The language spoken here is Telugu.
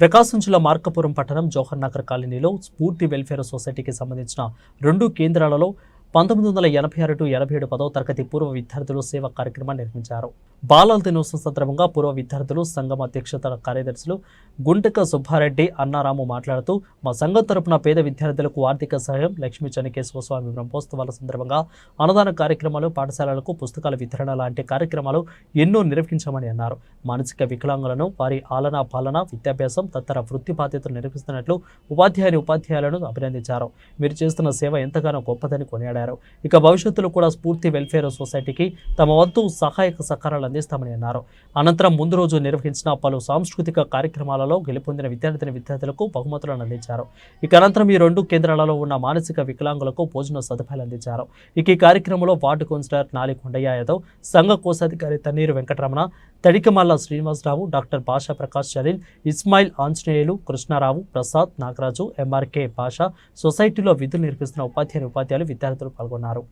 ప్రకాశం జిల్లా మార్కపురం పట్టణం జోహర్ నగర్ కాలనీలో స్ఫూర్తి వెల్ఫేర్ సొసైటీకి సంబంధించిన రెండు కేంద్రాలలో పంతొమ్మిది వందల ఎనభై ఆరు టు ఎనభై ఏడు పదవ తరగతి పూర్వ విద్యార్థులు సేవా కార్యక్రమాన్ని నిర్మించారు బాలల దినోత్సవం సందర్భంగా పూర్వ విద్యార్థులు సంఘం అధ్యక్షత కార్యదర్శులు గుంటక సుబ్బారెడ్డి అన్నారాము మాట్లాడుతూ మా సంఘం తరపున పేద విద్యార్థులకు ఆర్థిక సహాయం లక్ష్మీ చెనకేశ్వర స్వామి బ్రహ్మోత్సవాల సందర్భంగా అన్నదాన కార్యక్రమాలు పాఠశాలలకు పుస్తకాల వితరణ లాంటి కార్యక్రమాలు ఎన్నో నిర్వహించామని అన్నారు. మానసిక వికలాంగులను వారి ఆలన పాలన విద్యాభ్యాసం తదితర వృత్తి బాధ్యతలు నిర్వహిస్తున్నట్లు ఉపాధ్యాయుని ఉపాధ్యాయులను అభినందించారు. మీరు చేస్తున్న సేవ ఎంతగానో గొప్పదని కొనియాడారు. ఇక భవిష్యత్తులో కూడా స్ఫూర్తి వెల్ఫేర్ సొసైటీకి తమ వంతు సహాయక సహకారాలు అందిస్తామని అన్నారు. అనంతరం ముందు రోజు నిర్వహించిన పలు సాంస్కృతిక కార్యక్రమాలలో గెలుపొందిన విద్యార్థిని విద్యార్థులకు బహుమతులను అందించారు. ఇక అనంతరం ఈ రెండు కేంద్రాలలో ఉన్న మానసిక వికలాంగులకు భోజన సదుపాయాలు అందించారు. ఇక ఈ కార్యక్రమంలో వార్డు కౌన్సిలర్ నాలి కొండయ్య యాదవ్ సంఘ కోశాధికారి తన్నీరు వెంకటరమణ తడికమల్ల శ్రీనివాసరావు డాక్టర్ భాషా ప్రకాష్ జలీల్ ఇస్మాయిల్ ఆంజనేయులు కృష్ణారావు ప్రసాద్ నాగరాజు ఎంఆర్కే భాష సొసైటీలో విధులు నిర్వహిస్తున్న ఉపాధ్యాయులు ఉపాధ్యాయులు విద్యార్థులు పాల్గొన్నారు.